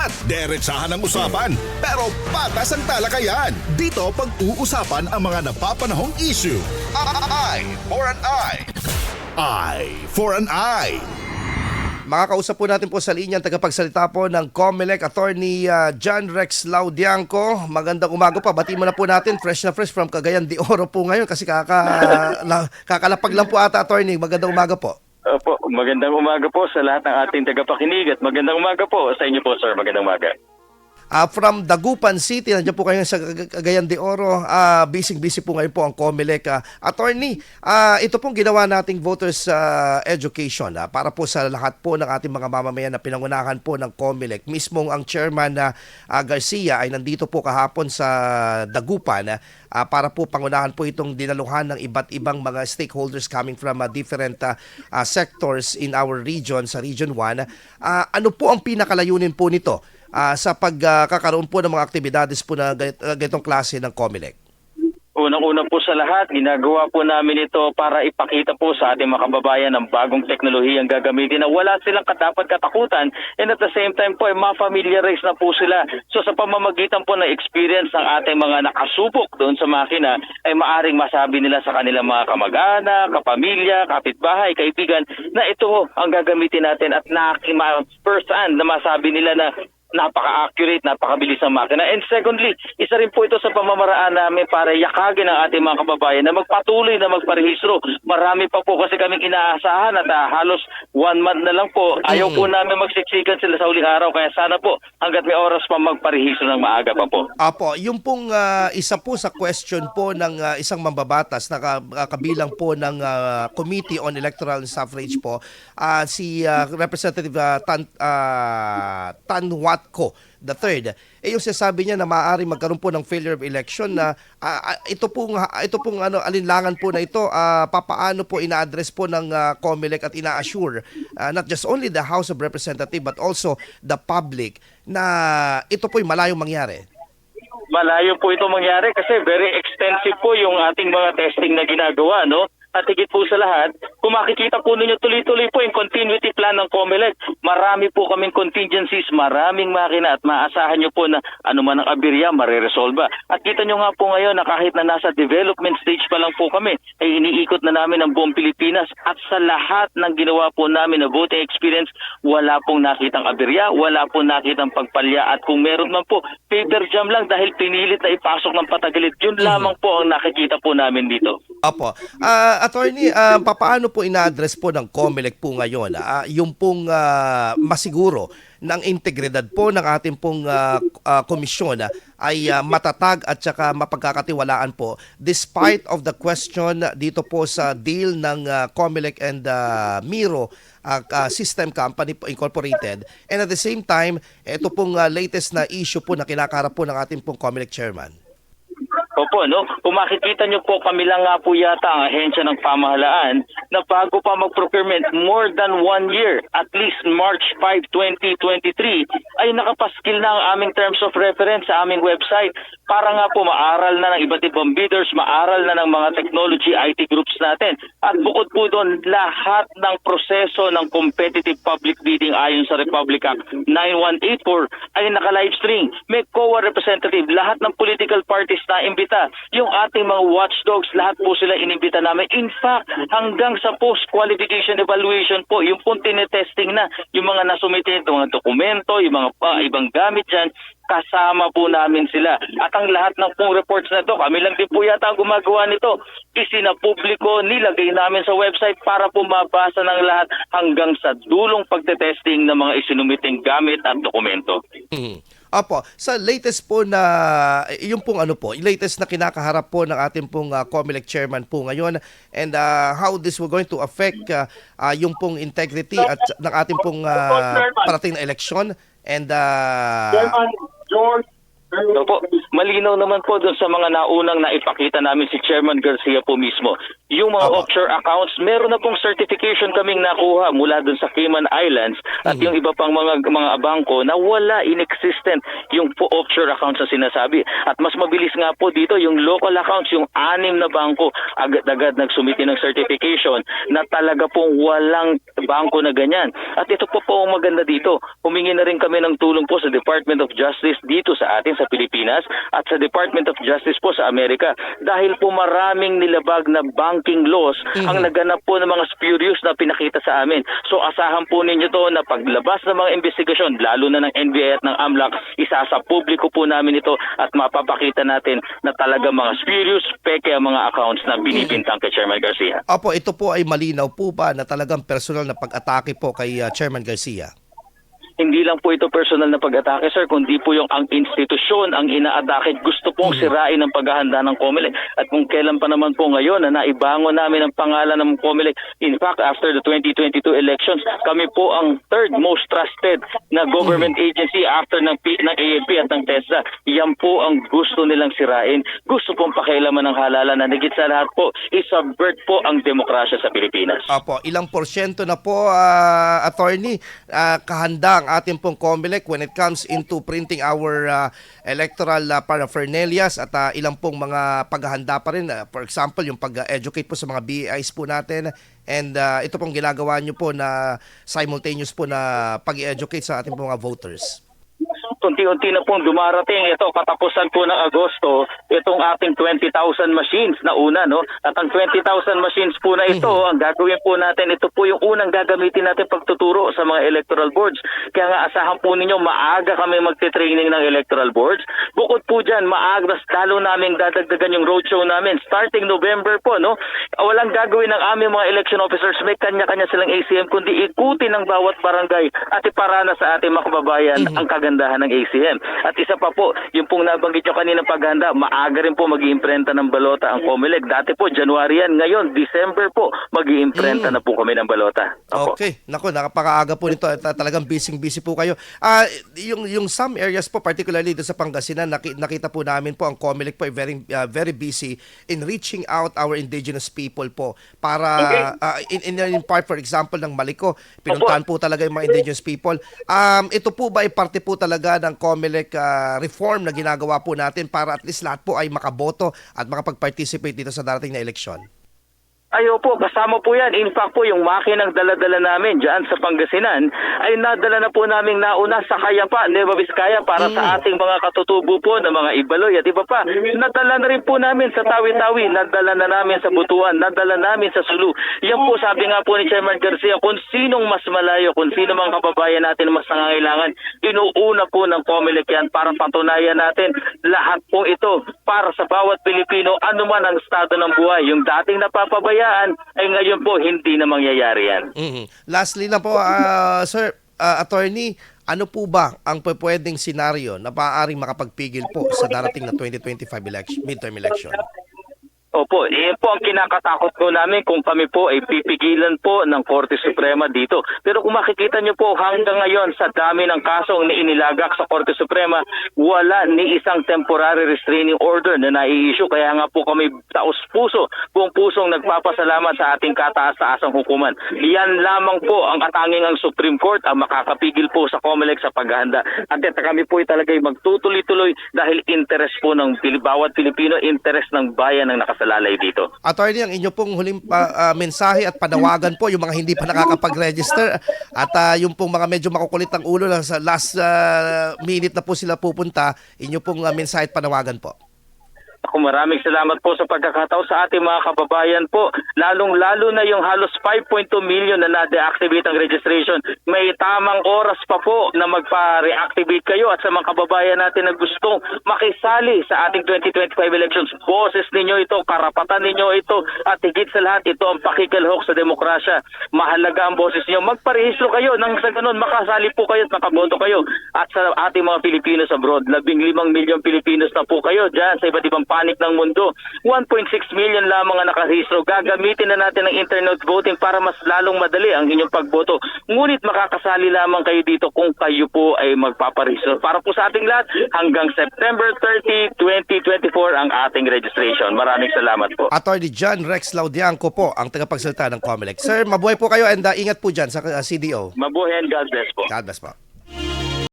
At derechahan ang usapan, pero patas ang talakayan. Dito pag-uusapan ang mga napapanahong issue. Eye for an eye. Eye for an eye. Makakausap po natin po sa linya ang tagapagsalita po ng COMELEC Attorney uh, John Rex Laudianco. Magandang umaga pa. Bati mo na po natin fresh na fresh from Cagayan de Oro po ngayon kasi kaka, la, kakalapag lang po ata attorney. Magandang umaga po. Opo, magandang umaga po sa lahat ng ating tagapakinig at magandang umaga po sa inyo po sir. Magandang umaga. Ah, from Dagupan City, nandiyan po kayo sa Cag- Cagayan de Oro. Ah, busy-busy po ngayon po ang COMELEC. Ah, attorney, ah, ito pong ginawa nating voters ah, education ah, para po sa lahat po ng ating mga mamamayan na pinangunahan po ng COMELEC. Mismong ang chairman na ah, Garcia ay nandito po kahapon sa Dagupan ah, para po pangunahan po itong dinaluhan ng iba't ibang mga stakeholders coming from ah, different ah, ah, sectors in our region, sa Region 1. Ah, ano po ang pinakalayunin po nito? Ah, sa pagkakaroon po ng mga aktibidades po na ganit- ah, ganitong klase ng COMELEC? Unang-una po sa lahat, ginagawa po namin ito para ipakita po sa ating mga kababayan ang bagong teknolohiyang gagamitin na wala silang katapat katakutan and at the same time po ay ma-familiarize na po sila. So sa pamamagitan po ng experience ng ating mga nakasubok doon sa makina ay maaring masabi nila sa kanilang mga kamag-anak, kapamilya, kapitbahay, kaibigan na ito ang gagamitin natin at nakima first hand na masabi nila na napaka-accurate, napakabilis ang makina. And secondly, isa rin po ito sa pamamaraan namin para yakagin ang ating mga kababayan na magpatuloy na magparehistro. Marami pa po kasi kaming inaasahan at ah, halos one month na lang po. Ayaw po namin magsiksikan sila sa uling araw kaya sana po hanggat may oras pa magparehistro ng maaga pa po. Apo, yung pong ah, isa po sa question po ng ah, isang mambabatas na ah, kabilang po ng ah, Committee on Electoral Suffrage po, ah, si ah, Representative ah, Tan, ah, Tan Watco the third, eh yung sinasabi niya na maaari magkaroon po ng failure of election na ah, ah, ito pong ah, ito pong ano alinlangan po na ito ah, papaano po ina-address po ng ah, COMELEC at ina-assure ah, not just only the House of Representatives but also the public na ito po'y malayong mangyari. Malayo po ito mangyari kasi very extensive po yung ating mga testing na ginagawa, no? At higit po sa lahat, kung makikita po ninyo tuloy-tuloy po yung continuity plan ng COMELEC, marami po kaming contingencies, maraming makina at maasahan nyo po na ano man ang aberya, mareresolba. At kita nyo nga po ngayon na kahit na nasa development stage pa lang po kami, ay iniikot na namin ang buong Pilipinas at sa lahat ng ginawa po namin na voting experience, wala pong nakitang aberya, wala pong nakitang pagpalya at kung meron man po, paper jam lang dahil pinilit na ipasok ng patagalit. Yun lamang po ang nakikita po namin dito. Apo. Ah, attorney, ah, papaano po ina-address po ng COMELEC po ngayon ah, yung pong ah, masiguro ng integridad po ng ating pong ah, ah, komisyon ah, ay ah, matatag at saka mapagkakatiwalaan po despite of the question dito po sa deal ng ah, COMELEC and ah, Miro ah, ah, System Company po Incorporated and at the same time ito pong ah, latest na issue po na kinakaharap po ng ating pong COMELEC chairman. Opo, no? Kung makikita nyo po, kami lang nga po yata ang ahensya ng pamahalaan na bago pa mag-procurement more than one year, at least March 5, 2023, ay nakapaskil na ang aming terms of reference sa aming website para nga po maaral na ng iba't ibang bidders, maaral na ng mga technology IT groups natin. At bukod po doon, lahat ng proseso ng competitive public bidding ayon sa Republic Act 9184 ay naka-livestream. May COA representative, lahat ng political parties na imbita. Yung ating mga watchdogs, lahat po sila inimbita namin. In fact, hanggang sa post-qualification evaluation po, yung po tinetesting na, yung mga nasumite, yung mga dokumento, yung mga ah, ibang gamit dyan, kasama po namin sila. At ang lahat ng pong reports na to, kami lang din po yata ang gumagawa nito. Isinapubliko, nilagay namin sa website para po mabasa ng lahat hanggang sa dulong pagtetesting ng mga isinumiting gamit at dokumento. Mm. Opo, sa latest po na, yung pong ano po, latest na kinakaharap po ng ating pong uh, COMELEC chairman po ngayon and uh, how this will going to affect uh, uh, yung pong integrity at ng ating pong uh, parating na eleksyon and uh, Opo. malinaw naman po doon sa mga naunang naipakita namin si Chairman Garcia po mismo. Yung mga Apo. offshore accounts, meron na pong certification kaming nakuha mula doon sa Cayman Islands at Mhm. yung iba pang mga mga bangko na wala inexistent yung po offshore accounts na sinasabi. At mas mabilis nga po dito yung local accounts, yung anim na bangko agad-agad nagsumiti ng certification na talaga pong walang bangko na ganyan. At ito po po ang maganda dito. Humingi na rin kami ng tulong po sa Department of Justice dito sa atin sa Pilipinas at sa Department of Justice po sa Amerika dahil po maraming nilabag na banking laws ang naganap po ng mga spurious na pinakita sa amin. So asahan po ninyo to na paglabas ng mga investigasyon, lalo na ng NBI at ng AMLAC, isa sa publiko po namin ito at mapapakita natin na talaga mga spurious, peke ang mga accounts na binibintang kay Chairman Garcia. Opo, ito po ay malinaw po ba na talagang personal na pag-atake po kay ah, Chairman Garcia? Hindi lang po ito personal na pag-atake, sir, kundi po yung ang institusyon ang inaatake. Gusto pong sirain ang paghahanda ng COMELEC. At kung kailan pa naman po ngayon na naibangon namin ang pangalan ng COMELEC, in fact, after the 2022 elections, kami po ang third most trusted na government agency after ng, P- ng AFP at ng TESDA. Yan po ang gusto nilang sirain. Gusto pong pakialaman ng halalan na nagit sa lahat po, isubvert po ang demokrasya sa Pilipinas. Opo, ilang porsyento na po, ah, attorney, ah, kahanda ang ating pong COMELEC when it comes into printing our ah, electoral ah, paraphernalias at ah, ilang pong mga paghahanda pa rin. Ah, for example, yung pag-educate po sa mga BAIs po natin and ah, ito pong ginagawa nyo po na simultaneous po na pag-educate sa ating mga voters. Unti-unti na pong dumarating. Ito katapusan po ng Agosto itong ating 20,000 machines na una no? At ang 20,000 machines po na ito ang gagawin po natin ito po yung unang gagamitin natin pagtuturo sa mga electoral boards. Kaya nga asahan po ninyo maaga kami magte-training ng electoral boards. Bukod po dyan maaga lalo namin dadagdagan yung roadshow namin. Starting November po no? Walang gagawin ng aming mga election officers. May kanya-kanya silang ACM kundi ikutin ng bawat barangay at iparana sa ating mga kababayan ang kagandahan ng ACM. At isa pa po, yung pong nabanggit nyo kanina paghanda, maaga rin po mag iimprenta ng balota ang COMELEC. Dati po, January yan. Ngayon, December po, mag iimprenta na po kami ng balota. Opo. Okay. Nako, nakapakaaga po nito. Talagang busy-busy po kayo. Ah, yung yung some areas po particularly dito sa Pangasinan, naki- nakita po namin po ang COMELEC po ay very ah, very busy in reaching out our indigenous people po para ah, in, in in part for example ng Maliko, pinuntahan po talaga yung mga indigenous people. Um ito po ba ay parte po talaga ng COMELEC ah, reform na ginagawa po natin para at least lahat po ay makaboto at makapag-participate dito sa darating na eleksyon? Ayo po, kasama po yan. In fact po, yung makinang dala-dala namin dyan sa Pangasinan ay nadala na po namin nauna sa Kayapa, Nueva Vizcaya para sa ating mga katutubo po ng mga Ibaloy at iba pa. Nadala na rin po namin sa Tawi-Tawi, nadala na namin sa Butuan, nadala namin sa Sulu. Yan po sabi nga po ni Chairman Garcia, kung sinong mas malayo, kung sino mga kababayan natin mas nangangailangan, inuuna po ng COMELEC yan para patunayan natin lahat po ito para sa bawat Pilipino, anuman ang estado ng buhay. Yung dating napapabayaan ay ngayon po hindi na mangyayari yan. Mhm. Lastly na po, ah, sir, ah, attorney, ano po ba ang pwedeng senaryo na maaaring makapagpigil po sa darating na 2025 election, midterm election? Opo, iyan po ang kinakatakot ko namin kung kami po ay pipigilan po ng Korte Suprema dito. Pero kung makikita nyo po hanggang ngayon sa dami ng kasong na inilagak sa Korte Suprema, wala ni isang temporary restraining order na nai-issue. Kaya nga po kami taos puso, buong pusong nagpapasalamat sa ating kataas-taasang hukuman. Yan lamang po ang atanging ang Supreme Court ang makakapigil po sa COMELEC sa paghahanda. At ito kami po ay talagay magtutuloy-tuloy dahil interest po ng bawat Pilipino, interest ng bayan ang nakasalalay dito. Attorney, ang inyo pong huling pa- ah, mensahe at panawagan po yung mga hindi pa nakakapag-register at ah, yung pong mga medyo makukulit ang ulo na sa last ah, minute na po sila pupunta, inyo pong ah, mensahe at panawagan po. Ako maraming salamat po sa pagkakataon sa ating mga kababayan po. Lalong-lalo na yung halos 5.2 million na na-deactivate ang registration. May tamang oras pa po na magpa-reactivate kayo at sa mga kababayan natin na gustong makisali sa ating 2025 elections. Boses ninyo ito, karapatan ninyo ito at higit sa lahat ito ang pakikalhok sa demokrasya. Mahalaga ang boses ninyo. Magparehistro kayo nang sa ganun makasali po kayo at makaboto kayo. At sa ating mga Pilipinos abroad, labing limang milyong Pilipinos na po kayo dyan sa iba't ibang panik ng mundo. 1.6 million lamang ang nakarehistro. Gagamitin na natin ang internet voting para mas lalong madali ang inyong pagboto. Ngunit makakasali lamang kayo dito kung kayo po ay magpaparehistro. Para po sa ating lahat, hanggang September 30, 2024 ang ating registration. Maraming salamat po. Attorney John Rex Laudianco po ang tagapagsalita ng COMELEC. Sir, mabuhay po kayo and uh, ingat po dyan sa uh, CDO. Mabuhay and God bless po. God bless po.